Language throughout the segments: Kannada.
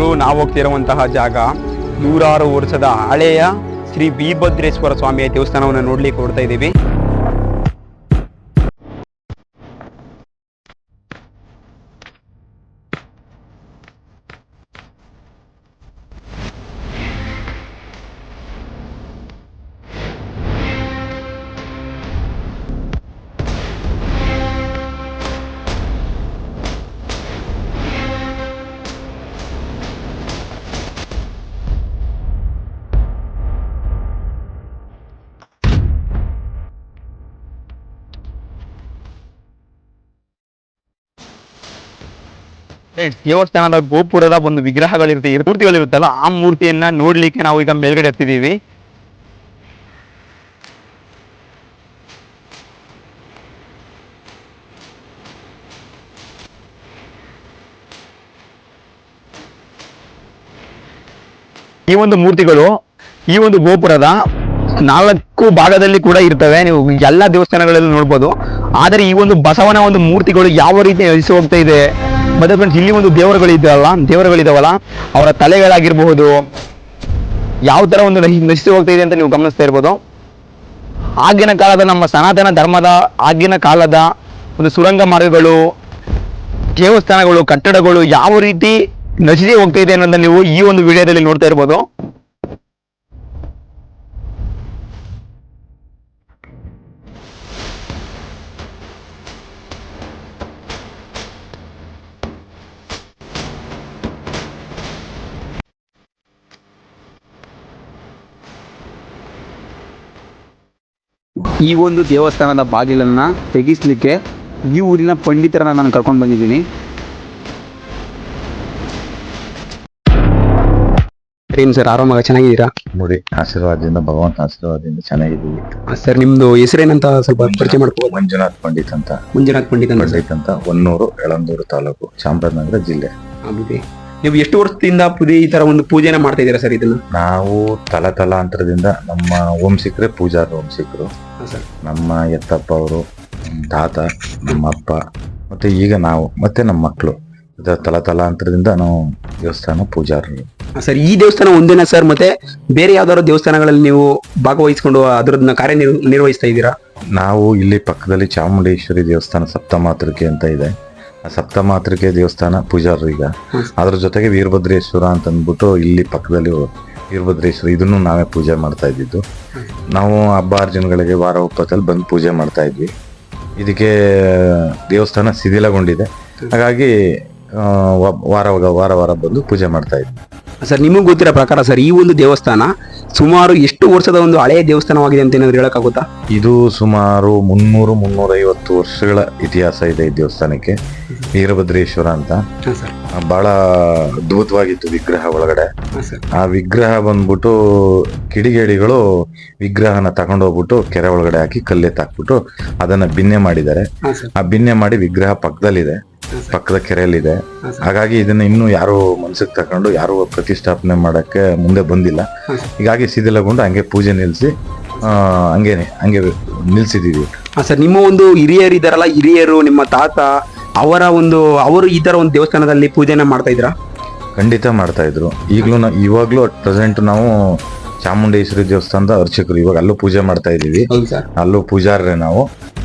ಗುರು ನಾವು ಹೋಗ್ತಿರುವಂತಹ ಜಾಗ ನೂರಾರು ವರ್ಷದ ಹಳೆಯ ಶ್ರೀ ವೀರಭದ್ರೇಶ್ವರ ಸ್ವಾಮಿಯ ದೇವಸ್ಥಾನವನ್ನು ನೋಡ್ಲಿಕ್ಕೆ ಹೊರಡ್ತಾ ಇದ್ದೀವಿ. ದೇವಸ್ಥಾನದ ಗೋಪುರದ ಒಂದು ವಿಗ್ರಹಗಳಿರುತ್ತೆ ಮೂರ್ತಿಗಳಿರುತ್ತಲ್ಲ, ಆ ಮೂರ್ತಿಯನ್ನ ನೋಡ್ಲಿಕ್ಕೆ ನಾವು ಈಗ ಮೇಲ್ಗಡೆ ಹತ್ತಿದೀವಿ. ಈ ಒಂದು ಮೂರ್ತಿಗಳು, ಈ ಒಂದು ಗೋಪುರದ ನಾಲ್ಕು ಭಾಗದಲ್ಲಿ ಕೂಡ ಇರ್ತವೆ. ನೀವು ಎಲ್ಲ ದೇವಸ್ಥಾನಗಳಲ್ಲಿ ನೋಡ್ಬೋದು. ಆದರೆ ಈ ಒಂದು ಬಸವನ ಒಂದು ಮೂರ್ತಿಗಳು ಯಾವ ರೀತಿ ನಶಿಸಿ ಹೋಗ್ತಾ ಇದೆ? ಮತ್ತೆ ಫ್ರೆಂಡ್ಸ್ ಇಲ್ಲಿ ಒಂದು ದೇವರುಗಳು ಇದ್ದಾವಲ್ಲ ದೇವರುಗಳಿದಾವಲ್ಲ, ಅವರ ತಲೆಗಳಾಗಿರ್ಬಹುದು, ಯಾವ ಥರ ಒಂದು ನಶಿ- ನಶಿಸಿ ಹೋಗ್ತಾ ಇದೆ ಅಂತ ನೀವು ಗಮನಿಸ್ತಾ ಇರ್ಬೋದು. ಆಗಿನ ಕಾಲದ ನಮ್ಮ ಸನಾತನ ಧರ್ಮದ, ಆಗಿನ ಕಾಲದ ಒಂದು ಸುರಂಗ ಮಾರ್ಗಗಳು, ದೇವಸ್ಥಾನಗಳು, ಕಟ್ಟಡಗಳು ಯಾವ ರೀತಿ ನಶಿಸಿ ಹೋಗ್ತಾ ಇದೆ ಅನ್ನೋದನ್ನ ನೀವು ಈ ಒಂದು ವಿಡಿಯೋದಲ್ಲಿ ನೋಡ್ತಾ ಇರ್ಬೋದು. ಈ ಒಂದು ದೇವಸ್ಥಾನದ ಬಾಗಿಲನ್ನು ತೆಗೆಸಲಿಕ್ಕೆ ಈ ಊರಿನ ಪಂಡಿತರನ್ನ ನಾನು ಕರ್ಕೊಂಡು ಬಂದಿದ್ದೀನಿ. ಏನು ಸರ್ ಆರಾಮಾಗ ಚೆನ್ನಾಗಿದ್ದೀರಾ? ನೋಡಿ ಆಶೀರ್ವಾದದಿಂದ ಭಗವಂತ ಆಶೀರ್ವಾದದಿಂದ ಚೆನ್ನಾಗಿದ್ದೀವಿ. ಸರ್ ನಿಮ್ದು ಹೆಸರೇನಂತ ಸ್ವಲ್ಪ ಪರಿಚಯ ಮಾಡ್ಕೋಬೋದು ಮಂಜುನಾಥ್ ಪಂಡಿತ್ ಅಂತ. ಮಂಜುನಾಥ್ ಪಂಡಿತ್ ಅಂತ. ಪಂಡಿತ್ ಅಂತ ಹೊನ್ನೂರು ಯಳಂದೂರು ತಾಲೂಕು ಚಾಮರಾಜನಗರ ಜಿಲ್ಲೆ. ಆಗಿದೆ. ನೀವು ಎಷ್ಟು ವರ್ಷದಿಂದ ಪುದಿ ಈ ತರ ಒಂದು ಪೂಜೆನ ಮಾಡ್ತಾ ಇದ್ದೀರಾ ಸರ್ ಇದನ್ನ? ನಾವು ತಲ ತಲಾಂತರದಿಂದ ನಮ್ಮ ವಂಶಿಕರೇ ಪೂಜಾರ ವಂಶಿಕರು ನಮ್ಮ ಎತ್ತಪ್ಪ ಅವರು ತಾತ ನಮ್ಮಪ್ಪ ಮತ್ತು ಮತ್ತೆ ಈಗ ನಾವು ಮತ್ತೆ ನಮ್ಮ ಮಕ್ಕಳು ತಲ ತಲತಲಾಂತರದಿಂದ ನಾವು ದೇವಸ್ಥಾನ ಪೂಜಾರರು. ಸರ್ ಈ ದೇವಸ್ಥಾನ ಒಂದೇನಾ ಸರ್? ಮತ್ತೆ ಬೇರೆ ಯಾವ್ದಾದ್ರು ದೇವಸ್ಥಾನಗಳಲ್ಲಿ ನೀವು ಭಾಗವಹಿಸಿಕೊಂಡು ಅದರನ್ನ ಕಾರ್ಯ ನಿರ್ವ- ನಿರ್ವಹಿಸ್ತಾ ಇದ್ದೀರಾ? ನಾವು ಇಲ್ಲಿ ಪಕ್ಕದಲ್ಲಿ ಚಾಮುಂಡೇಶ್ವರಿ ದೇವಸ್ಥಾನ ಸಪ್ತಮಾತೃಕೆ ಅಂತ ಇದೆ. ಆ ಸಪ್ತಮಾತೃಕೆ ದೇವಸ್ಥಾನ ಪೂಜಾರರು ಈಗ. ಅದ್ರ ಜೊತೆಗೆ ವೀರಭದ್ರೇಶ್ವರ ಅಂತ ಅಂದ್ಬಿಟ್ಟು ಇಲ್ಲಿ ಪಕ್ಕದಲ್ಲಿ ವೀರಭದ್ರೇಶ್ವರ ಇದನ್ನು ನಾವೇ ಪೂಜೆ ಮಾಡ್ತಾ ಇದ್ದಿದ್ದು. ನಾವು ಹಬ್ಬ ಅರ್ಜುನಗಳಿಗೆ ವಾರ ಒಪ್ಪತ್ತಲ್ಲಿ ಬಂದು ಪೂಜೆ ಮಾಡ್ತಾ ಇದ್ವಿ. ಇದಕ್ಕೆ ದೇವಸ್ಥಾನ ಸಿದಿಲಗೊಂಡಿದೆ ಹಾಗಾಗಿ ವಾರ ವಾರ ವಾರ ಬಂದು ಪೂಜೆ ಮಾಡ್ತಾ ಇದ್ವಿ. ಸರ್ ನಿಮಗೆ ಗೊತ್ತಿರೋ ಪ್ರಕಾರ ಸರ್ ಈ ಒಂದು ದೇವಸ್ಥಾನ ಸುಮಾರು ಎಷ್ಟು ವರ್ಷದ ಒಂದು ಹಳೆಯ ದೇವಸ್ಥಾನವಾಗಿದೆ ಅಂತ ಏನಾದ್ರು ಹೇಳಕ್ಕಾಗುತ್ತಾ? ಇದು ಸುಮಾರು ಮುನ್ನೂರು ಮುನ್ನೂರೈವತ್ತು ವರ್ಷಗಳ ಇತಿಹಾಸ ಇದೆ ಈ ದೇವಸ್ಥಾನಕ್ಕೆ. ವೀರಭದ್ರೇಶ್ವರ ಅಂತ. ಬಹಳ ಅದ್ಭುತವಾಗಿತ್ತು ವಿಗ್ರಹ ಒಳಗಡೆ. ಆ ವಿಗ್ರಹ ಬಂದ್ಬಿಟ್ಟು ಕಿಡಿಗೇಡಿಗಳು ವಿಗ್ರಹನ ತಗೊಂಡೋಗ್ಬಿಟ್ಟು ಕೆರೆ ಒಳಗಡೆ ಹಾಕಿ ಕಲ್ಲೆತ್ತಾಕ್ಬಿಟ್ಟು ಅದನ್ನ ಬಿನ್ನೆ ಮಾಡಿದ್ದಾರೆ. ಆ ಬಿನ್ನೆ ಮಾಡಿ ವಿಗ್ರಹ ಪಕ್ಕದಲ್ಲಿದೆ. ಪಕ್ಕದ ಕೆರೆಯಲ್ಲಿದೆ. ಹಾಗಾಗಿ ಇದನ್ನ ಇನ್ನೂ ಯಾರು ಮನಸ್ಸಿಗೆ ತಕೊಂಡು ಯಾರು ಪ್ರತಿಷ್ಠಾಪನೆ ಮಾಡಕ್ಕೆ ಮುಂದೆ ಬಂದಿಲ್ಲ. ಹೀಗಾಗಿ ಶಿಥಿಲಗೊಂಡು ಹಂಗೆ ಪೂಜೆ ನಿಲ್ಲಿಸಿ ಹಂಗೇನೆ ಹಂಗೆ ನಿಲ್ಸಿದೀವಿ. ಹಾಂ ಸರ್ ನಿಮ್ಮ ಒಂದು ಹಿರಿಯರು ಇದಾರಲ್ಲ ಹಿರಿಯರು ನಿಮ್ಮ ತಾತ ಅವರ ಒಂದು ಅವರು ಈ ತರ ಒಂದು ದೇವಸ್ಥಾನದಲ್ಲಿ ಪೂಜೆನ ಮಾಡ್ತಾ ಇದ್ರಾ? ಖಂಡಿತ ಮಾಡ್ತಾ ಇದ್ರು. ಈಗಲೂ ಇವಾಗ್ಲೂ ಪ್ರೆಸೆಂಟ್ ನಾವು ಚಾಮುಂಡೇಶ್ವರಿ ದೇವಸ್ಥಾನದ ಅರ್ಚಕರು. ಇವಾಗ ಅಲ್ಲೂ ಪೂಜೆ ಮಾಡ್ತಾ ಇದೀವಿ ಅಲ್ಲೂ ಪೂಜಾರ್ರೆ ನಾವು.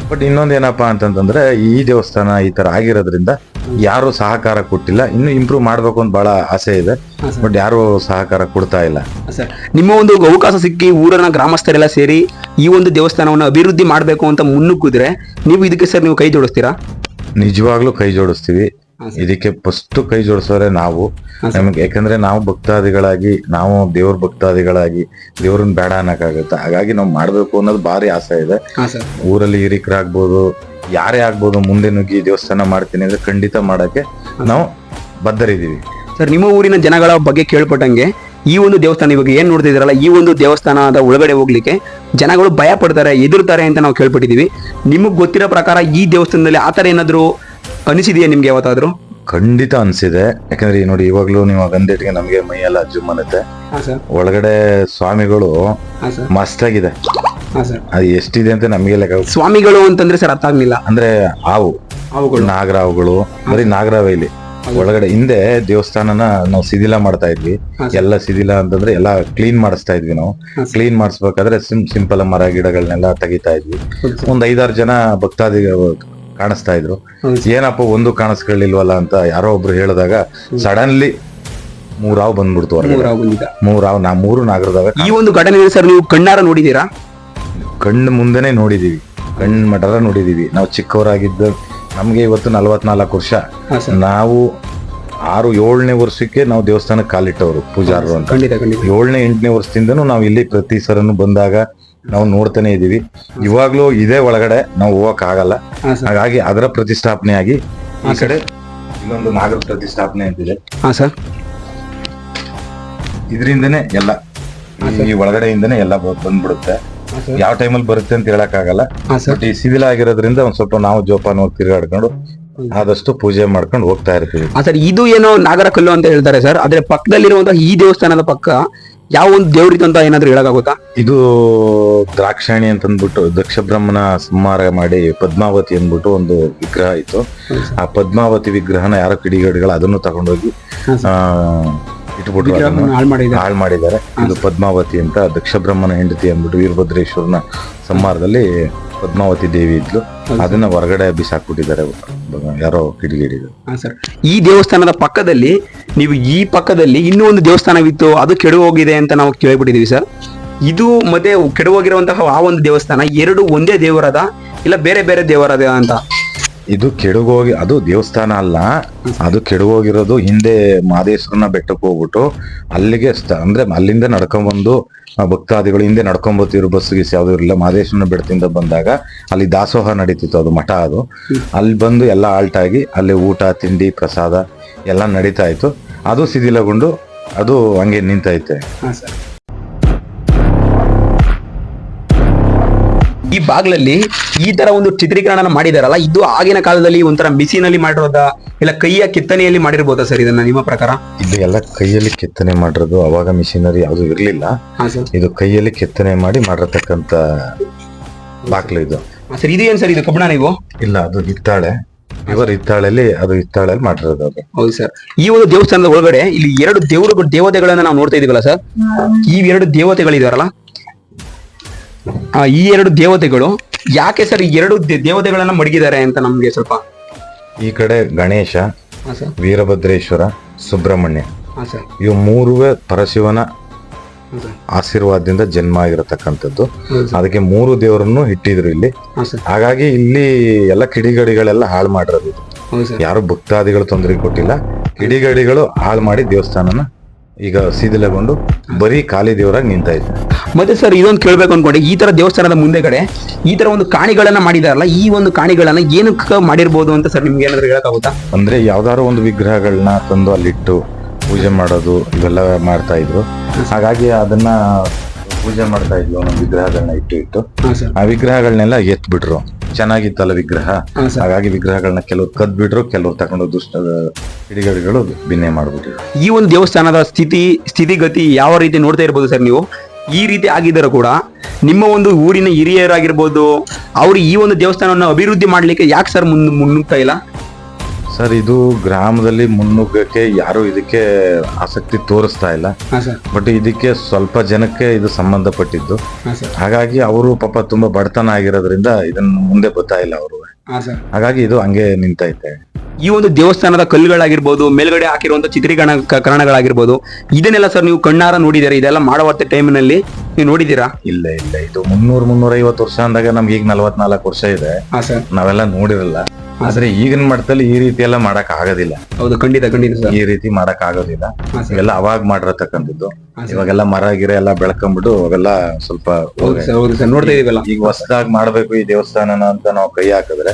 ಬಟ್ ಇನ್ನೊಂದೇನಪ್ಪಾ ಅಂತಂತಂದ್ರೆ ಈ ದೇವಸ್ಥಾನ ಈ ತರ ಆಗಿರೋದ್ರಿಂದ ಯಾರು ಸಹಕಾರ ಕೊಟ್ಟಿಲ್ಲ. ಇನ್ನು ಇಂಪ್ರೂವ್ ಮಾಡ್ಬೇಕು ಅಂತ ಬಹಳ ಆಸೆ ಇದೆ. ಬಟ್ ಯಾರು ಸಹಕಾರ ಕೊಡ್ತಾ ಇಲ್ಲ. ಸರ್. ನಿಮ್ಮ ಒಂದು ಅವಕಾಶ ಸಿಕ್ಕಿ ಊರನ ಗ್ರಾಮಸ್ಥರೆಲ್ಲ ಸೇರಿ ಈ ಒಂದು ದೇವಸ್ಥಾನವನ್ನು ಅಭಿವೃದ್ಧಿ ಮಾಡಬೇಕು ಅಂತ ಮುನ್ನುಗ್ಗಿದ್ರೆ ನೀವು ಇದಕ್ಕೆ ಸರ್ ನೀವು ಕೈ ಜೋಡಿಸ್ತೀರಾ? ನಿಜವಾಗ್ಲೂ ಕೈ ಜೋಡಿಸ್ತೀವಿ. ಇದಕ್ಕೆ ಫಸ್ಟ್ ಕೈ ಜೋಡಿಸೋರೆ ನಾವು. ನಮ್ಗೆ ಯಾಕಂದ್ರೆ ನಾವು ಭಕ್ತಾದಿಗಳಾಗಿ ನಾವು ದೇವ್ರ ಭಕ್ತಾದಿಗಳಾಗಿ ದೇವ್ರನ್ನ ಬೇಡ ಅನ್ನಕ್ಕಾಗತ್ತೆ. ಹಾಗಾಗಿ ನಾವು ಮಾಡ್ಬೇಕು ಅನ್ನೋದು ಭಾರಿ ಆಸೆ ಇದೆ. ಊರಲ್ಲಿ ಹಿರಿಕರಾಗ್ಬೋದು ಯಾರೇ ಆಗ್ಬೋದು ಮುಂದೆ ನುಗ್ಗಿ ದೇವಸ್ಥಾನ ಮಾಡ್ತೀನಿ ಅಂದ್ರೆ ಖಂಡಿತ ಮಾಡಕ್ಕೆ ನಾವು ಬದ್ಧರಿದ್ದೀವಿ. ಸರ್ ನಿಮ್ಮ ಊರಿನ ಜನಗಳ ಬಗ್ಗೆ ಕೇಳ್ಪಟ್ಟಂಗೆ ಈ ಒಂದು ದೇವಸ್ಥಾನ ಇವಾಗ ಏನ್ ನೋಡ್ತಿದ್ದೀರಲ್ಲ ಈ ಒಂದು ದೇವಸ್ಥಾನದ ಒಳಗಡೆ ಹೋಗ್ಲಿಕ್ಕೆ ಜನಗಳು ಭಯ ಪಡ್ತಾರೆ ಎದುರ್ತಾರೆ ಅಂತ ನಾವು ಕೇಳ್ಪಟ್ಟಿದೀವಿ ನಿಮಗೆ ಗೊತ್ತಿರೋ ಪ್ರಕಾರ ಈ ದೇವಸ್ಥಾನದಲ್ಲಿ ಆತರ ಥರ ಏನಾದ್ರು ಅನಿಸಿದೆಯಾ ನಿಮ್ಗೆ ಯಾವತ್ತಾದ್ರೂ? ಖಂಡಿತ ಅನ್ಸಿದೆ. ಯಾಕಂದ್ರೆ ಈ ನೋಡಿ ಇವಾಗ್ಲೂ ನೀವು ಗಂಧೆಟ್ಗೆ ನಮಗೆ ಮೈಯೆಲ್ಲ ಜುಮ್ ಅನ್ನತ್ತೆ ಸರ್. ಒಳಗಡೆ ಸ್ವಾಮಿಗಳು ಮಸ್ತ್ ಸರ್. ಮಸ್ತಾಗಿದೆ ಹಾಂ ಸರ್. ಅದು ಎಷ್ಟಿದೆ ಅಂತ ನಮಗೆ ಲೆಕ್ಕ ಸ್ವಾಮಿಗಳು ಅಂತಂದ್ರೆ ಸರ್ ಅರ್ಥ ಆಗ್ಲಿಲ್ಲ. ಅಂದ್ರೆ ಹಾವು. ಅವುಗಳು ನಾಗರಾವುಗಳು. ಬರೀ ನಾಗರಾವ ಇಲ್ಲಿ. ಒಳಗಡೆ ಹಿಂದೆ ದೇವಸ್ಥಾನನ ನಾವು ಶಿಥಿಲ ಮಾಡ್ತಾ ಇದ್ವಿ. ಎಲ್ಲ ಶಿಥಿಲ ಅಂತಂದ್ರೆ ಎಲ್ಲ ಕ್ಲೀನ್ ಮಾಡಿಸ್ತಾ ಇದ್ವಿ ನಾವು. ಕ್ಲೀನ್ ಮಾಡಿಸ್ಬೇಕಾದ್ರೆ ಸಿಂ ಸಿಂಪಲ್ ಮರ ಗಿಡಗಳನ್ನೆಲ್ಲ ತೆಗಿತಾ ಇದ್ವಿ. ಒಂದ್ ಐದಾರು ಜನ ಭಕ್ತಾದಿಗಳು ಕಾಣಿಸ್ತಾ ಇದ್ರು. ಏನಪ್ಪ ಒಂದು ಕಾಣಿಸ್ಕೊಳ್ಳಿಲ್ವಲ್ಲ ಅಂತ ಯಾರೋ ಒಬ್ರು ಹೇಳಿದಾಗ ಸಡನ್ಲಿ ಮೂರಾವ್ ಬಂದ್ಬಿಡ್ತು ಮೂರಾವ್ ನಾ ಮೂರು ನಾಗರದಾಗ ಈ ಒಂದು ಘಟನೆ ಸರ್ ನೀವು ಕಣ್ಣಾರ ನೋಡಿದೀರಾ ಕಣ್ಣು ಮುಂದೆನೆ ನೋಡಿದೀವಿ. ಕಣ್ಣ ಮಟರ ನೋಡಿದೀವಿ. ನಾವು ಚಿಕ್ಕವರಾಗಿದ್ದ ನಮ್ಗೆ ಇವತ್ತು ನಲವತ್ನಾಲ್ಕು ವರ್ಷ. ನಾವು ಆರು ಏಳನೇ ವರ್ಷಕ್ಕೆ ನಾವು ದೇವಸ್ಥಾನಕ್ಕೆ ಕಾಲಿಟ್ಟವರು ಪೂಜಾರರು ಅಂತ. ಏಳನೇ ಎಂಟನೇ ವರ್ಷದಿಂದನೂ ನಾವು ಇಲ್ಲಿ ಪ್ರತಿ ಸರನು ಬಂದಾಗ ನಾವು ನೋಡ್ತಾನೆ ಇದೀವಿ ಇವಾಗ್ಲೂ ಇದೇ ಒಳಗಡೆ ನಾವು ಹೋಗಕ್ ಆಗಲ್ಲ. ಹಾಗಾಗಿ ಅದರ ಪ್ರತಿಷ್ಠಾಪನೆಯಾಗಿ ಈ ಕಡೆ ಇನ್ನೊಂದು ನಾಗರ ಪ್ರತಿಷ್ಠಾಪನೆ ಅಂತಿದೆ. ಹಾ ಸರ್. ಇದರಿಂದನೇ ಎಲ್ಲ ಈ ಒಳಗಡೆಯಿಂದನೇ ಎಲ್ಲ ಬ- ಬಂದ್ಬಿಡುತ್ತೆ. ಯಾವ ಟೈಮಲ್ಲಿ ಬರುತ್ತೆ ಅಂತ ಹೇಳಕ್ ಆಗಲ್ಲ. ಹಾ ಸರ್. ಬಟ್ ಈ ಸಿವಿಲ್ ಆಗಿರೋದ್ರಿಂದ ಒಂದ್ ಸ್ವಲ್ಪ ನಾವು ಜೋಪಾನ ಹೋಗಿ ತಿರುಗಾಡ್ಕೊಂಡು ಆದಷ್ಟು ಪೂಜೆ ಮಾಡ್ಕೊಂಡು ಹೋಗ್ತಾ ಇರ್ತೀವಿ. ಹಾ ಸರ್. ಇದು ಏನೋ ನಾಗರ ಕಲ್ಲು ಅಂತ ಹೇಳ್ತಾರೆ ಸರ್. ಅದ್ರ ಪಕ್ಕದಲ್ಲಿರುವಂತಹ ಈ ದೇವಸ್ಥಾನದ ಪಕ್ಕ ಯಾವ ಒಂದು ದೇವ್ರಿತ್ತು ಅಂತ ಏನಾದ್ರು ಹೇಳಕ್ಕಾಗುತ್ತಾ ಇದು ದ್ರಾಕ್ಷಾಣಿ ಅಂತ ಅಂದ್ಬಿಟ್ಟು ದಕ್ಷ ಬ್ರಹ್ಮನ ಸಂಹಾರ ಮಾಡಿ ಪದ್ಮಾವತಿ ಅಂದ್ಬಿಟ್ಟು ಒಂದು ವಿಗ್ರಹ ಇತ್ತು. ಆ ಪದ್ಮಾವತಿ ವಿಗ್ರಹನ ಯಾರೋ ಕಿಡಿಗೇಡಿಗಳು ಅದನ್ನು ತಗೊಂಡೋಗಿ. ಆ, ಇಟ್ಬಿಟ್ಟು ಅದನ್ನ. ಹಾಳು ಮಾಡಿದ್ದಾರೆ. ಹಾಳು ಮಾಡಿದ್ದಾರೆ. ಇದು ಪದ್ಮಾವತಿ ಅಂತ ದಕ್ಷ ಬ್ರಹ್ಮನ ಹೆಂಡತಿ ಅಂದ್ಬಿಟ್ಟು ವೀರಭದ್ರೇಶ್ವರನ ಸಂಹಾರದಲ್ಲಿ ಪದ್ಮಾವತಿ ದೇವಿ ಇದ್ಲು. ಅದನ್ನ ಹೊರಗಡೆ ಬಿಸಾಕ್ಬಿಟ್ಟಿದ್ದಾರೆ ಯಾರೋ ಕಿಡಿಗೇಡಿಗಳು ಹಾ ಸರ್. ಈ ದೇವಸ್ಥಾನದ ಪಕ್ಕದಲ್ಲಿ ನೀವು ಈ ಪಕ್ಕದಲ್ಲಿ ಇನ್ನೂ ಒಂದು ದೇವಸ್ಥಾನವಿತ್ತು, ಅದು ಕೆಡು ಹೋಗಿದೆ ಅಂತ ನಾವು ಕೇಳಿಬಿಟ್ಟಿದ್ದೀವಿ ಸರ್. ಇದು ಮತ್ತೆ ಕೆಡು ಹೋಗಿರುವಂತಹ ಆ ಒಂದು ದೇವಸ್ಥಾನ ಎರಡು ಒಂದೇ ದೇವರದ ಇಲ್ಲ ಬೇರೆ ಬೇರೆ ದೇವರದ ಅಂತ? ಇದು ಕೆಡಗೋಗಿ ಅದು ದೇವಸ್ಥಾನ ಅಲ್ಲ. ಅದು ಕೆಡಗೋಗಿರೋದು ಹಿಂದೆ ಮಾದೇಶ್ವರನ ಬೆಟ್ಟಕ್ಕೆ ಹೋಗ್ಬಿಟ್ಟು ಅಲ್ಲಿಗೆ ಅಂದ್ರೆ ಅಲ್ಲಿಂದ ನಡ್ಕೊಂಡ್ಬಂದು ಭಕ್ತಾದಿಗಳು ಹಿಂದೆ ನಡ್ಕೊಂಬತ್ತಿರೋ ಬಸ್ ಗಿಸ್ ಯಾವ್ದು ಇರಲಿಲ್ಲ ಮಾದೇಶ್ವರನ ಬೆಟ್ಟದಿಂದ ಬಂದಾಗ ಅಲ್ಲಿ ದಾಸೋಹ ನಡೀತಿತ್ತು, ಅದು ಮಠ ಅದು. ಅಲ್ಲಿ ಬಂದು ಎಲ್ಲ ಆಲ್ಟ್ ಆಗಿ ಅಲ್ಲಿ ಊಟ, ತಿಂಡಿ, ಪ್ರಸಾದ ಎಲ್ಲ ನಡೀತಾ ಇತ್ತು. ಅದು ಶಿಥಿಲಗೊಂಡು ಅದು ಹಂಗೆ ನಿಂತೈತೆ. ಹಾ ಸರ್. ಈ ಬಾಗ್ಲಲ್ಲಿ ಈ ತರ ಒಂದು ಚಿತ್ರೀಕರಣ ಮಾಡಿದಾರಲ್ಲ ಇದು ಆಗಿನ ಕಾಲದಲ್ಲಿ ಒಂಥರ ಮಿಸಿನಲ್ಲಿ ಮಾಡಿರೋದ? ಇಲ್ಲ ಕೈಯ ಕೆತ್ತನೆಯಲ್ಲಿ ಮಾಡಿರ್ಬೋದ ಸರ್ ಇದನ್ನ ನಿಮ್ಮ ಪ್ರಕಾರ? ಇದು ಎಲ್ಲ ಕೈಯಲ್ಲಿ ಕೆತ್ತನೆ ಮಾಡಿರೋದು ಅವಾಗ ಮಿಷಿನರಿ ಯಾವುದು ಇರಲಿಲ್ಲ. ಹಾ ಸರ್. ಇದು ಕೈಯಲ್ಲಿ ಕೆತ್ತನೆ ಮಾಡಿ ಮಾಡಿರತಕ್ಕಂತ ಬಾಗ್ಲು ಇದು. ಸರ್ ಇದು ಏನ್ ಸರ್ ಇದು ಕಬ್ಬಣ ನೀವು? ಇಲ್ಲ ಅದು ಹಿತ್ತಾಳೆ. ಇವರು ಹಿತ್ತಾಳಲ್ಲಿ ಅದು ಹಿತ್ತಾಳಲ್ಲಿ ಮಾಡಿರೋದು ಅದು. ಹೌದು ಸರ್. ಈ ಒಂದು ದೇವಸ್ಥಾನದ ಒಳಗಡೆ ಇಲ್ಲಿ ಎರಡು ದೇವರು ದೇವತೆಗಳನ್ನ ನಾವು ನೋಡ್ತಾ ಇದೀವಲ್ಲ ಸರ್? ಈ ಎರಡು ದೇವತೆಗಳಿದಾರಲ್ಲ? ಆ, ಈ ಎರಡು ದೇವತೆಗಳು ಯಾಕೆ ಸರ್ ಈ ಎರಡು ದೇವತೆಗಳನ್ನ ಮಡಗಿದ್ದಾರೆ ಅಂತ ನಮ್ಗೆ ಸ್ವಲ್ಪ? ಈ ಕಡೆ ಗಣೇಶ ವೀರಭದ್ರೇಶ್ವರ ಸುಬ್ರಹ್ಮಣ್ಯ. ಇವು ಮೂರುವೆ ಪರಶಿವನ ಆಶೀರ್ವಾದದಿಂದ ಜನ್ಮ ಆಗಿರತಕ್ಕಂಥದ್ದು. ಅದಕ್ಕೆ ಮೂರು ದೇವರನ್ನು ಇಟ್ಟಿದ್ರು ಇಲ್ಲಿ. ಹಾಗಾಗಿ ಇಲ್ಲಿ ಎಲ್ಲ ಕಿಡಿಗಡಿಗಳೆಲ್ಲ ಹಾಳು ಮಾಡಿರೋದು ಇದು. ಯಾರು ಭಕ್ತಾದಿಗಳು ತೊಂದರೆ ಕೊಟ್ಟಿಲ್ಲ. ಕಿಡಿಗಡಿಗಳು ಹಾಳು ಮಾಡಿ ದೇವಸ್ಥಾನನ ಈಗ ಸೀದಲಗೊಂಡು ಬರೀ ಖಾಲಿ ದೇವರಾಗಿ ನಿಂತೈತೆ ಮತ್ತೆ ಸರ್ ಇದೊಂದು ಕೇಳಬೇಕು ಅನ್ಕೊಂಡೆ. ಈ ತರ ದೇವಸ್ಥಾನದ ಮುಂದೆಗಡೆ ಈ ತರ ಒಂದು ಕಾಣಿಗಳನ್ನ ಮಾಡಿದಾರಲ್ಲ ಈ ಒಂದು ಕಾಣಿಗಳನ್ನ ಏನಕ್ಕೆ ಮಾಡಿರ್ಬೋದು ಅಂತ ಸರ್ ನಿಮ್ಗೆ ಏನಾದ್ರು ಹೇಳಕ್ಕಾಗುತ್ತಾ ಅಂದ್ರೆ ಯಾವ್ದಾದ್ರು ಒಂದು ವಿಗ್ರಹಗಳನ್ನ ತಂದು ಅಲ್ಲಿಟ್ಟು ಪೂಜೆ ಮಾಡೋದು ಇವೆಲ್ಲ ಮಾಡ್ತಾ ಇದ್ರು. ಹಾಗಾಗಿ ಅದನ್ನ ಪೂಜೆ ಮಾಡ್ತಾ ಇದ್ವಿ ಒಂದೊಂದು ವಿಗ್ರಹಗಳನ್ನ ಇಟ್ಟು ಇಟ್ಟು. ಆ ವಿಗ್ರಹಗಳನ್ನೆಲ್ಲ ಎತ್ ಬಿಟ್ರು ಚೆನ್ನಾಗಿತ್ತಲ್ಲ ವಿಗ್ರಹ? ಹಾಗಾಗಿ ವಿಗ್ರಹಗಳನ್ನ ಕೆಲವ್ರು ಕದ್ಬಿಟ್ರು ಕೆಲವ್ರು ತಗೊಂಡು ದುಷ್ಟ ಹಿಡಿಗಡೆಗಳು ಬಿನ್ನೆ ಮಾಡ್ಬಿಟ್ರು ಈ ಒಂದು ದೇವಸ್ಥಾನದ ಸ್ಥಿತಿ ಸ್ಥಿತಿಗತಿ ಯಾವ ರೀತಿ ನೋಡ್ತಾ ಇರ್ಬೋದು ಸರ್ ನೀವು? ಈ ರೀತಿ ಆಗಿದ್ದರೂ ಕೂಡ ನಿಮ್ಮ ಒಂದು ಊರಿನ ಹಿರಿಯರಾಗಿರ್ಬೋದು ಅವರು ಈ ಒಂದು ದೇವಸ್ಥಾನವನ್ನು ಅಭಿವೃದ್ಧಿ ಮಾಡ್ಲಿಕ್ಕೆ ಯಾಕೆ ಸರ್ ಮುಂದೆ ಮುನ್ನುಗ್ತಾ ಇಲ್ಲ? ಸರ್ ಇದು ಗ್ರಾಮದಲ್ಲಿ ಮುನ್ನುಗ್ಗಕ್ಕೆ ಯಾರು ಇದಕ್ಕೆ ಆಸಕ್ತಿ ತೋರಿಸ್ತಾ ಇಲ್ಲ. ಬಟ್ ಇದಕ್ಕೆ ಸ್ವಲ್ಪ ಜನಕ್ಕೆ ಇದು ಸಂಬಂಧಪಟ್ಟಿದ್ದು. ಹಾಗಾಗಿ ಅವರು ಪಾಪ ತುಂಬಾ ಬಡತನ ಆಗಿರೋದ್ರಿಂದ ಇದನ್ನ ಮುಂದೆ ಬರ್ತಾ ಇಲ್ಲ ಅವರು. ಹಾಗಾಗಿ ಇದು ಹಂಗೆ ನಿಂತೈತೆ. ಈ ಒಂದು ದೇವಸ್ಥಾನದ ಕಲ್ಲುಗಳಾಗಿರ್ಬೋದು ಮೇಲ್ಗಡೆ ಹಾಕಿರುವಂತಹ ಚಿತ್ರೀಕರಣ ಕರಣಗಳಾಗಿರ್ಬೋದು ಇದನ್ನೆಲ್ಲ ಸರ್ ನೀವು ಕಣ್ಣಾರ ನೋಡಿದ್ದೀರಾ? ಇದೆಲ್ಲ ಮಾಡುವಂತ ಟೈಮ್ನಲ್ಲಿ ನೀವು ನೋಡಿದೀರಾ ಇಲ್ಲ ಇಲ್ಲ. ಇದು ಮುನ್ನೂರ್ ಮುನ್ನೂರ ಐವತ್ತು ವರ್ಷ ಅಂದಾಗ ನಮ್ಗೆ ಈಗ ನಲವತ್ನಾಲ್ಕು ವರ್ಷ ಇದೆ. ಹಾ ಸರ್. ನಾವೆಲ್ಲ ನೋಡಿರಲ್ಲ. ಆದ್ರೆ ಈಗಿನ ಮಟ್ಟದಲ್ಲಿ ಈ ರೀತಿ ಎಲ್ಲ ಮಾಡಕ್ ಆಗೋದಿಲ್ಲ ಹೌದು ಖಂಡಿತ ಖಂಡಿತ ಸರ್. ಈ ರೀತಿ ಮಾಡಕ್ ಆಗೋದಿಲ್ಲ ಇವೆಲ್ಲ ಅವಾಗ ಮಾಡಿರತಕ್ಕಂಥದ್ದು. ಇವಾಗೆಲ್ಲ ಮರ ಗಿರ ಎಲ್ಲ ಬೆಳ್ಕೊಂಡ್ಬಿಟ್ಟು ಅವೆಲ್ಲ ಸ್ವಲ್ಪ ಹೌದು ಸರ್. ಹೌದು ಸರ್. ನೋಡ್ತಾ ಇದೀವಲ್ಲ. ಈಗ ಹೊಸದಾಗಿ ಮಾಡ್ಬೇಕು ಈ ದೇವಸ್ಥಾನನ ಅಂತ ನಾವು ಕೈ ಹಾಕಿದ್ರೆ.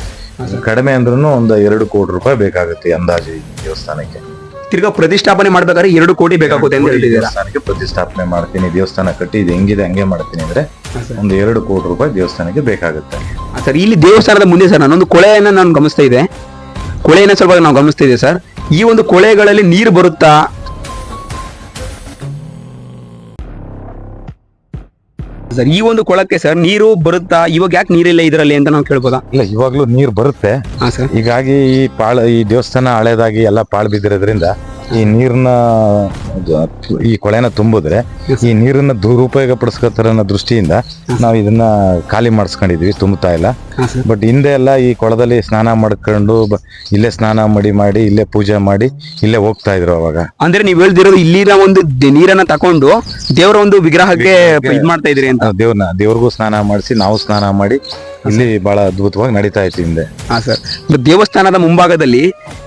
ಕಡಿಮೆ ಅಂದ್ರೂ ಒಂದು ಎರಡು ಕೋಟಿ ರೂಪಾಯಿ ಬೇಕಾಗುತ್ತೆ ಅಂದಾಜು ಈ ದೇವಸ್ಥಾನಕ್ಕೆ. ತಿರ್ಗಾ ಪ್ರತಿಷ್ಠಾಪನೆ ಮಾಡ್ಬೇಕಾದ್ರೆ ಎರಡು ಕೋಟಿ ಬೇಕಾಗುತ್ತೆ ಅಂತ ಕೋಟಿ ಹೇಳ್ತಿದ್ದೀರಾ? ದೇವಸ್ಥಾನಕ್ಕೆ ಪ್ರತಿಷ್ಠಾಪನೆ ಮಾಡ್ತೀನಿ. ದೇವಸ್ಥಾನ ಕಟ್ಟಿ ಇದು ಹೆಂಗಿದೆ ಹಂಗೆ ಮಾಡ್ತೀನಿ ಅಂದ್ರೆ ಒಂದು ಎರಡು ಕೋಟಿ ರೂಪಾಯಿ ದೇವಸ್ಥಾನಕ್ಕೆ ಬೇಕಾಗುತ್ತೆ. ಆ, ಸರ್ ಇಲ್ಲಿ ದೇವಸ್ಥಾನದ ಮುಂದೆ ಸರ್ ನಾನೊಂದು ಕೊಳೆಯನ್ನ ನಾನು ಗಮನಿಸ್ತಾ ಇದೆ ಕೊಳೆಯನ್ನ ಸ್ವಲ್ಪ ನಾವು ಗಮನಿಸ್ತಾ ಇದೆ ಸರ್. ಈ ಒಂದು ಕೊಳೆಗಳಲ್ಲಿ ನೀರು ಬರುತ್ತಾ? ಸರ್ ಈ ಒಂದು ಕೊಳಕ್ಕೆ ಸರ್ ನೀರು ಬರುತ್ತಾ? ಇವಾಗ ಯಾಕೆ ನೀರಿಲ್ಲ ಇದರಲ್ಲಿ ಅಂತ ನಾವು ಕೇಳ್ಬೋದಾ? ಇಲ್ಲ ಇವಾಗ್ಲೂ ನೀರು ಬರುತ್ತೆ. ಹಾ ಸರ್. ಹೀಗಾಗಿ ಈ ಪಾಳ ಈ ದೇವಸ್ಥಾನ ಹಳೇದಾಗಿ ಎಲ್ಲ ಪಾಳು ಬಿದ್ದಿರೋದ್ರಿಂದ ಈ ನೀರನ್ನ ಈ ಕೊಳೆನ ತುಂಬಿದ್ರೆ ಈ ನೀರನ್ನ ದುರುಪಯೋಗ ಪಡಿಸ್ಕೊತಾರ ಅನ್ನೋ ದೃಷ್ಟಿಯಿಂದ ನಾವು ಇದನ್ನ ಖಾಲಿ ಮಾಡಿಸ್ಕೊಂಡಿದ್ವಿ ತುಂಬುತ್ತಾ ಇಲ್ಲ. ಬಟ್ ಹಿಂದೆ ಎಲ್ಲ ಈ ಕೊಳದಲ್ಲಿ ಸ್ನಾನ ಮಾಡ್ಕೊಂಡು ಇಲ್ಲೇ ಸ್ನಾನ ಮಾಡಿ ಮಾಡಿ ಇಲ್ಲೇ ಪೂಜೆ ಮಾಡಿ ಇಲ್ಲೇ ಹೋಗ್ತಾ ಇದ್ರು ಅವಾಗ. ಅಂದ್ರೆ ನೀವ್ ಹೇಳ್ದಿರೋದು ಇಲ್ಲಿನ ಒಂದು ನೀರನ್ನ ತಕೊಂಡು ದೇವರ ಒಂದು ವಿಗ್ರಹಕ್ಕೆ ಇದ್ ಮಾಡ್ತಾ ಇದ್ರಿ ಅಂತ. ದೇವ್ರನ್ನ ದೇವ್ರಿಗೂ ಸ್ನಾನ ಮಾಡಿಸಿ ನಾವು ಸ್ನಾನ ಮಾಡಿ ಇಲ್ಲಿ ಬಹಳ ಅದ್ಭುತವಾಗಿ ನಡೀತಾ ಇತ್ತು ಹಿಂದೆ. ಹಾ ಸರ್. ದೇವಸ್ಥಾನದ ಮುಂಭಾಗದಲ್ಲಿ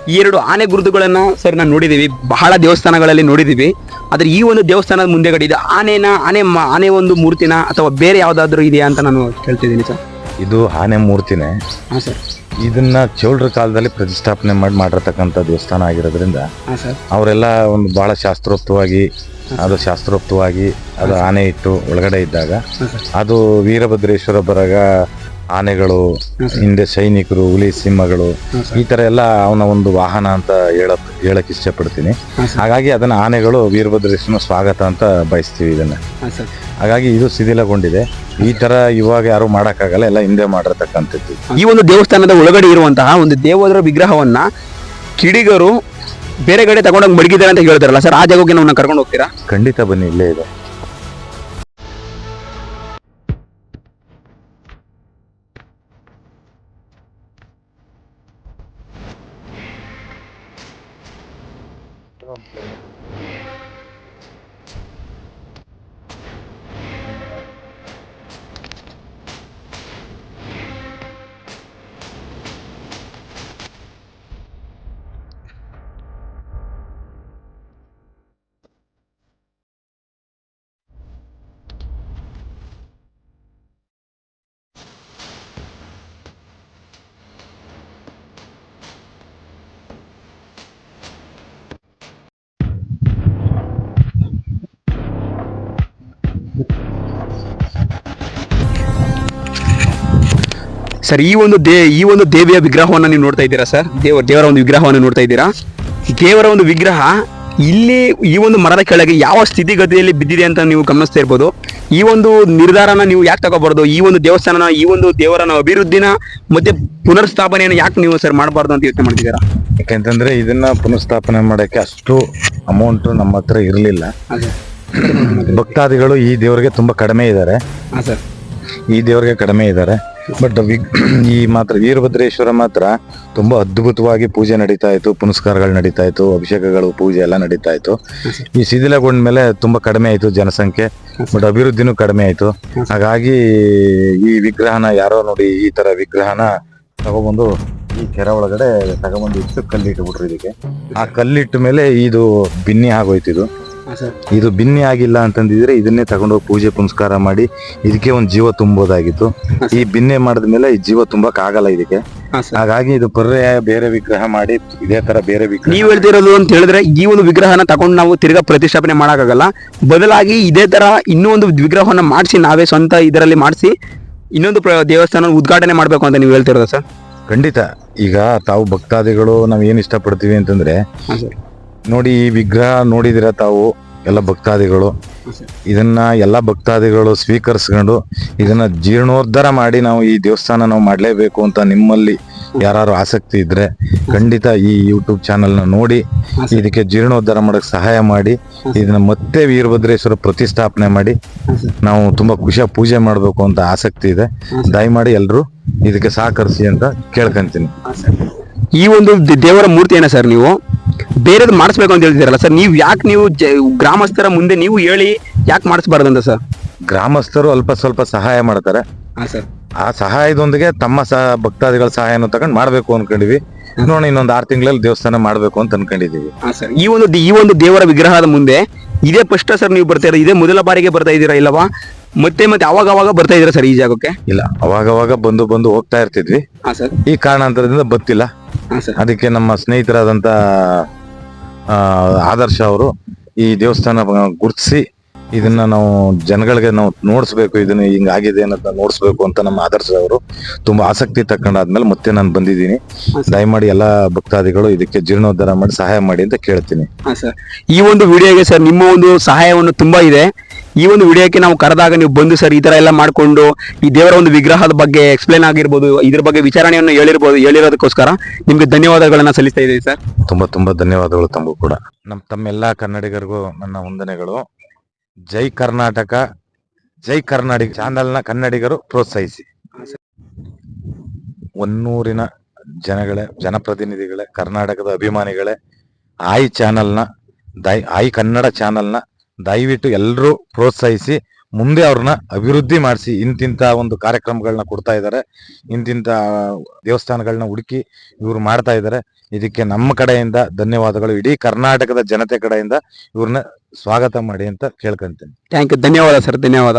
ಈ ಎರಡು ಆನೆ ಗುರುತುಗಳನ್ನ ಸರ್ ನಾನು ನೋಡಿದೀವಿ. ಬಹಳ ದೇವಸ್ಥಾನಗಳಲ್ಲಿ ನೋಡಿದೀವಿ. ಆದ್ರೆ ಈ ಒಂದು ದೇವಸ್ಥಾನದ ಮುಂದೆಗಡೆ ಇದೆ ಆನೆನ ಆನೆ ಮ- ಆನೆ ಒಂದು ಮೂರ್ತಿನ ಅಥವಾ ಬೇರೆ ಯಾವ್ದಾದ್ರು ಇದೆಯಾ ಅಂತ ನಾನು ಕೇಳ್ತಿದ್ದೀನಿ ಸರ್. ಇದು ಆನೆ ಮೂರ್ತಿನೇ. ಹಾ ಸರ್. ಇದನ್ನ ಚೌಳ್ರ ಕಾಲದಲ್ಲಿ ಪ್ರತಿಷ್ಠಾಪನೆ ಮಾಡಿ ಮಾಡಿರ್ತಕ್ಕಂಥ ದೇವಸ್ಥಾನ ಆಗಿರೋದ್ರಿಂದ ಹಾ ಸರ್. ಅವರೆಲ್ಲ ಒಂದು ಬಹಳ ಶಾಸ್ತ್ರೋಕ್ತವಾಗಿ ಅದು ಶಾಸ್ತ್ರೋಕ್ತವಾಗಿ ಅದು ಆನೆ ಇಟ್ಟು ಒಳಗಡೆ ಇದ್ದಾಗ ಅದು ವೀರಭದ್ರೇಶ್ವರ ಬರಗ ಆನೆಗಳು ಹಿಂದೆ ಸೈನಿಕರು ಹುಲಿ ಸಿಂಹಗಳು ಈ ತರ ಎಲ್ಲ ಅವನ ಒಂದು ವಾಹನ ಅಂತ ಹೇಳಕ್ ಹೇಳಕ್ ಇಷ್ಟಪಡ್ತೀನಿ. ಹಾಗಾಗಿ ಅದನ್ನ ಆನೆಗಳು ವೀರಭದ್ರೇಶ್ವರನ ಸ್ವಾಗತ ಅಂತ ಬಯಸ್ತೀವಿ ಇದನ್ನ. ಹಾಗಾಗಿ ಇದು ಶಿಥಿಲಗೊಂಡಿದೆ. ಈ ತರ ಇವಾಗ ಯಾರು ಮಾಡಕ್ಕಾಗಲ್ಲ ಎಲ್ಲ ಹಿಂದೆ ಮಾಡಿರ್ತಕ್ಕಂಥದ್ದು. ಈ ಒಂದು ದೇವಸ್ಥಾನದ ಒಳಗಡೆ ಇರುವಂತಹ ಒಂದು ದೇವರ ವಿಗ್ರಹವನ್ನ ಕಿಡಿಗರು ಬೇರೆ ಕಡೆ ತಗೊಂಡೋಗಿ ಮಡಗಿದ್ದಾರೆ ಅಂತ ಹೇಳ್ತಾರಲ್ಲ ಸರ್ ಆ ಜಾಗಕ್ಕೆ ನಾವು ಕರ್ಕೊಂಡು ಹೋಗ್ತೀರಾ? ಖಂಡಿತ ಬನ್ನಿ ಇಲ್ಲೇ ಇದೆ. ಸರ್ ಈ ಒಂದು ದೇ ಈ ಒಂದು ದೇವಿಯ ವಿಗ್ರಹವನ್ನು ನೀವು ನೋಡ್ತಾ ಇದ್ದೀರಾ ಸರ್ ದೇವ ದೇವರ ಒಂದು ವಿಗ್ರಹವನ್ನು ನೋಡ್ತಾ ಇದ್ದೀರಾ? ದೇವರ ಒಂದು ವಿಗ್ರಹ ಇಲ್ಲಿ ಈ ಒಂದು ಮರದ ಕೆಳಗೆ ಯಾವ ಸ್ಥಿತಿಗತಿಯಲ್ಲಿ ಬಿದ್ದಿದೆ ಅಂತ ನೀವು ಗಮನಿಸ್ತಾ ಇರ್ಬೋದು. ಈ ಒಂದು ನಿರ್ಧಾರನ ನೀವು ಯಾಕೆ ತಗೋಬಾರ್ದು? ಈ ಒಂದು ದೇವಸ್ಥಾನನ ಈ ಒಂದು ದೇವರನ ಅಭಿವೃದ್ಧಿನ ಮತ್ತೆ ಪುನರ್ಸ್ಥಾಪನೆಯನ್ನು ಯಾಕೆ ನೀವು ಸರ್ ಮಾಡಬಾರ್ದು ಅಂತ ಯೋಚನೆ ಮಾಡ್ತಿದ್ದೀರಾ? ಯಾಕೆಂತಂದ್ರೆ ಇದನ್ನ ಪುನಃಸ್ಥಾಪನೆ ಮಾಡಕ್ಕೆ ಅಷ್ಟು ಅಮೌಂಟ್ ನಮ್ಮ ಹತ್ರ ಇರಲಿಲ್ಲ. ಭಕ್ತಾದಿಗಳು ಈ ದೇವರಿಗೆ ತುಂಬಾ ಕಡಿಮೆ ಇದ್ದಾರೆ. ಈ ದೇವರಿಗೆ ಕಡಿಮೆ ಇದ್ದಾರೆ. ಬಟ್ ಈ ಮಾತ್ರ ವೀರಭದ್ರೇಶ್ವರ ಮಾತ್ರ ತುಂಬಾ ಅದ್ಭುತವಾಗಿ ಪೂಜೆ ನಡೀತಾ ಇತ್ತು. ಪುನಸ್ಕಾರಗಳು ನಡೀತಾ ಇತ್ತು. ಅಭಿಷೇಕಗಳು, ಪೂಜೆ ಎಲ್ಲ ನಡೀತಾ ಇತ್ತು. ಈ ಶಿಥಿಲಗೊಂಡ ಮೇಲೆ ತುಂಬಾ ಕಡಿಮೆ ಆಯಿತು ಜನಸಂಖ್ಯೆ. ಬಟ್ ಅಭಿವೃದ್ಧಿನೂ ಕಡಿಮೆ ಆಯ್ತು. ಹಾಗಾಗಿ ಈ ವಿಗ್ರಹನ ಯಾರೋ ನೋಡಿ ಈ ತರ ವಿಗ್ರಹನ ತಗೊಬಂದು ಈ ಕೆರೆ ಒಳಗಡೆ ತಗೊಬಂದು ಇಟ್ಟು ಕಲ್ಲಿಟ್ಬಿಟ್ರು ಇದಕ್ಕೆ. ಆ ಕಲ್ಲಿಟ್ಟ ಮೇಲೆ ಇದು ಬಿನ್ನಿ ಆಗೋಯ್ತು ಇದು ಬಿನ್ನಿ ಆಗಿಲ್ಲ ಅಂತಂದಿದ್ರೆ ಇದನ್ನೇ ತಗೊಂಡೋಗಿ ಪೂಜೆ ಪುನಸ್ಕಾರ ಮಾಡಿ ಇದಕ್ಕೆ ಒಂದು ಜೀವ ತುಂಬೋದಾಗಿತ್ತು. ಈ ಬಿನ್ನೆ ಮಾಡಿದ್ಮೇಲೆ ಈ ಜೀವ ತುಂಬಕ್ ಆಗಲ್ಲ ಇದಕ್ಕೆ. ಹಾಗಾಗಿ ಇದು ಪರ್ಯಾಯ ಬೇರೆ ವಿಗ್ರಹ ಮಾಡಿ ಇದೇ ತರ ಬೇರೆ ವಿಗ್ರಹ. ನೀವು ಹೇಳ್ತಿರೋದು ಅಂತ ಹೇಳಿದ್ರೆ ಈ ಒಂದು ವಿಗ್ರಹನ ತಗೊಂಡು ನಾವು ತಿರ್ಗಾ ಪ್ರತಿಷ್ಠಾಪನೆ ಮಾಡೋಕ್ಕಾಗಲ್ಲ. ಬದಲಾಗಿ ಇದೇ ತರ ಇನ್ನೂ ಒಂದು ವಿಗ್ರಹವನ್ನ ಮಾಡಿಸಿ ನಾವೇ ಸ್ವಂತ ಇದರಲ್ಲಿ ಮಾಡಿಸಿ ಇನ್ನೊಂದು ದೇವಸ್ಥಾನ ಉದ್ಘಾಟನೆ ಮಾಡಬೇಕು ಅಂತ ನೀವು ಹೇಳ್ತಿರೋದು ಸರ್? ಖಂಡಿತ. ಈಗ ತಾವು ಭಕ್ತಾದಿಗಳು ನಾವ್ ಏನ್ ಇಷ್ಟಪಡ್ತೀವಿ ಅಂತಂದ್ರೆ ನೋಡಿ ಈ ವಿಗ್ರಹ ನೋಡಿದಿರ ತಾವು? ಎಲ್ಲ ಭಕ್ತಾದಿಗಳು? ಇದನ್ನ ಎಲ್ಲ ಭಕ್ತಾದಿಗಳು ಸ್ವೀಕರಿಸ್ಕೊಂಡು ಇದನ್ನ ಜೀರ್ಣೋದ್ಧಾರ ಮಾಡಿ ನಾವು ಈ ದೇವಸ್ಥಾನ ನಾವು ಮಾಡಲೇಬೇಕು ಅಂತ ನಿಮ್ಮಲ್ಲಿ ಯಾರು ಆಸಕ್ತಿ ಇದ್ರೆ ಖಂಡಿತ ಈ ಯೂಟ್ಯೂಬ್ ಚಾನೆಲ್ನ ನೋಡಿ, ಇದಕ್ಕೆ ಜೀರ್ಣೋದ್ಧಾರ ಮಾಡಕ್ಕೆ ಸಹಾಯ ಮಾಡಿ, ಇದನ್ನ ಮತ್ತೆ ವೀರಭದ್ರೇಶ್ವರ ಪ್ರತಿಷ್ಠಾಪನೆ ಮಾಡಿ ನಾವು ತುಂಬಾ ಖುಷಿಯಾಗಿ ಪೂಜೆ ಮಾಡಬೇಕು ಅಂತ ಆಸಕ್ತಿ ಇದೆ. ದಯಮಾಡಿ ಎಲ್ಲರೂ ಇದಕ್ಕೆ ಸಹಕರಿಸಿ ಅಂತ ಕೇಳ್ಕೊಂತೀನಿ. ಈ ಒಂದು ದೇವರ ಮೂರ್ತಿ ಏನ ಸರ್ ನೀವು? ಬೇರೆದು ಮಾಡಿಸ್ಬೇಕು ಅಂತ ಹೇಳ್ತಿದ್ದೀರಲ್ಲ ಸರ್ ನೀವು ಯಾಕೆ ನೀವು ಗ್ರಾಮಸ್ಥರ ಮುಂದೆ ನೀವು ಹೇಳಿ ಯಾಕೆ ಮಾಡಿಸ್ಬಾರ್ದು ಅಂತ ಸರ್? ಗ್ರಾಮಸ್ಥರು ಅಲ್ಪ ಸ್ವಲ್ಪ ಸಹಾಯ ಮಾಡ್ತಾರೆ. ಹಾಂ ಸರ್. ಆ ಸಹಾಯದೊಂದಿಗೆ ತಮ್ಮ ಸಹ ಭಕ್ತಾದಿಗಳ ಸಹಾಯನ ತಗೊಂಡು ಮಾಡ್ಬೇಕು ಅನ್ಕೊಂಡಿವಿ ನೋಡೋಣ ಇನ್ನೊಂದು ಆರು ತಿಂಗಳಲ್ಲಿ ದೇವಸ್ಥಾನ ಮಾಡ್ಬೇಕು ಅಂತ ಹಾಂ ಸರ್. ಈ ಒಂದು ಈ ಒಂದು ದೇವರ ವಿಗ್ರಹದ ಮುಂದೆ ಇದೇ ಫಸ್ಟ್ ಸರ್ ನೀವು ಬರ್ತಾ ಇರೋ ಇದೇ ಮೊದಲ ಬಾರಿಗೆ ಬರ್ತಾ ಇದ್ದೀರಾ ಇಲ್ಲವಾ? ಮತ್ತೆ ಮತ್ತೆ ಅವಾಗ ಅವಾಗ ಬರ್ತಾ ಇದೀರಾ ಸರ್ ಈ ಜಾಗಕ್ಕೆ? ಇಲ್ಲ ಅವಾಗ ಅವಾಗ ಬಂದು ಬಂದು ಹೋಗ್ತಾ ಇರ್ತಿದ್ವಿ. ಹಾಂ ಸರ್. ಈ ಕಾರಣಾಂತರದಿಂದ ಬತ್ತಿಲ್ಲ ಅದಕ್ಕೆ ನಮ್ಮ ಸ್ನೇಹಿತರಾದಂತ ಆ, ಆದರ್ಶ ಅವರು ಈ ದೇವಸ್ಥಾನ ಗುರುತಿಸಿ ಇದನ್ನ ನಾವು ಜನಗಳಿಗೆ ನಾವು ನೋಡಿಸ್ಬೇಕು ಇದನ್ನ ಹಿಂಗಾಗಿದೆ ಅನ್ನೋದನ್ನ ನೋಡಿಸ್ಬೇಕು ಅಂತ ನಮ್ಮ ಆದರ್ಶ ಅವರು ತುಂಬಾ ಆಸಕ್ತಿ ತಕೊಂಡಾದ್ಮೇಲೆ ಮತ್ತೆ ನಾನು ಬಂದಿದ್ದೀನಿ. ದಯಮಾಡಿ ಎಲ್ಲಾ ಭಕ್ತಾದಿಗಳು ಇದಕ್ಕೆ ಜೀರ್ಣೋದ್ಧಾರ ಮಾಡಿ ಸಹಾಯ ಮಾಡಿ ಅಂತ ಕೇಳ್ತೀನಿ. ಈ ಒಂದು ವಿಡಿಯೋಗೆ ಸರ್ ನಿಮ್ಮ ಒಂದು ಸಹಾಯವನ್ನು ತುಂಬಾ ಇದೆ. ಈ ಒಂದು ವಿಡಿಯೋಕ್ಕೆ ನಾವು ಕರೆದಾಗ ನೀವು ಬಂದು ಸರ್ ಈ ಥರ ಎಲ್ಲ ಮಾಡಿಕೊಂಡು ಈ ದೇವರ ಒಂದು ವಿಗ್ರಹದ ಬಗ್ಗೆ ಎಕ್ಸ್ಪ್ಲೇನ್ ಆಗಿರ್ಬೋದು, ಇದ್ರ ಬಗ್ಗೆ ವಿಚಾರಣೆಯನ್ನು ಹೇಳಿರ್ಬೋದು, ಹೇಳಿರೋದಕ್ಕೋಸ್ಕರ ನಿಮಗೆ ಧನ್ಯವಾದಗಳನ್ನ ಸಲ್ಲಿಸ್ತಾ ಇದ್ದೀವಿ ಸರ್. ತುಂಬಾ ತುಂಬಾ ಧನ್ಯವಾದಗಳು ತಮಗೂ ಕೂಡ. ನಮ್ಮ ತಮ್ಮೆಲ್ಲ ಕನ್ನಡಿಗರಿಗೂ ನನ್ನ ವಂದನೆಗಳು. ಜೈ ಕರ್ನಾಟಕ ಜೈ ಕರ್ನಾಟಕ ಚಾನಲ್ನ ಕನ್ನಡಿಗರು ಪ್ರೋತ್ಸಾಹಿಸಿ. ಒನ್ನೂರಿನ ಜನಗಳೇ, ಜನಪ್ರತಿನಿಧಿಗಳೇ, ಕರ್ನಾಟಕದ ಅಭಿಮಾನಿಗಳೇ, ಆಯ್ ಚಾನಲ್ನ, ದೈ, ಆಯ್ ಕನ್ನಡ ಚಾನಲ್ನ ದಯವಿಟ್ಟು ಎಲ್ಲರೂ ಪ್ರೋತ್ಸಾಹಿಸಿ, ಮುಂದೆ ಅವ್ರನ್ನ ಅಭಿವೃದ್ಧಿ ಮಾಡಿಸಿ, ಇಂತಿಂತ ಒಂದು ಕಾರ್ಯಕ್ರಮಗಳನ್ನ ಕೊಡ್ತಾ ಇದ್ದಾರೆ ಇಂತಿಂತ ದೇವಸ್ಥಾನಗಳನ್ನ ಹುಡುಕಿ ಇವ್ರು ಮಾಡ್ತಾ ಇದ್ದಾರೆ ಇದಕ್ಕೆ ನಮ್ಮ ಕಡೆಯಿಂದ ಧನ್ಯವಾದಗಳು. ಇಡೀ ಕರ್ನಾಟಕದ ಜನತೆ ಕಡೆಯಿಂದ ಇವ್ರನ್ನ ಸ್ವಾಗತ ಮಾಡಿ ಅಂತ ಕೇಳ್ಕೊಂತೀನಿ. ಥ್ಯಾಂಕ್ ಯು ಧನ್ಯವಾದ ಸರ್. ಧನ್ಯವಾದ.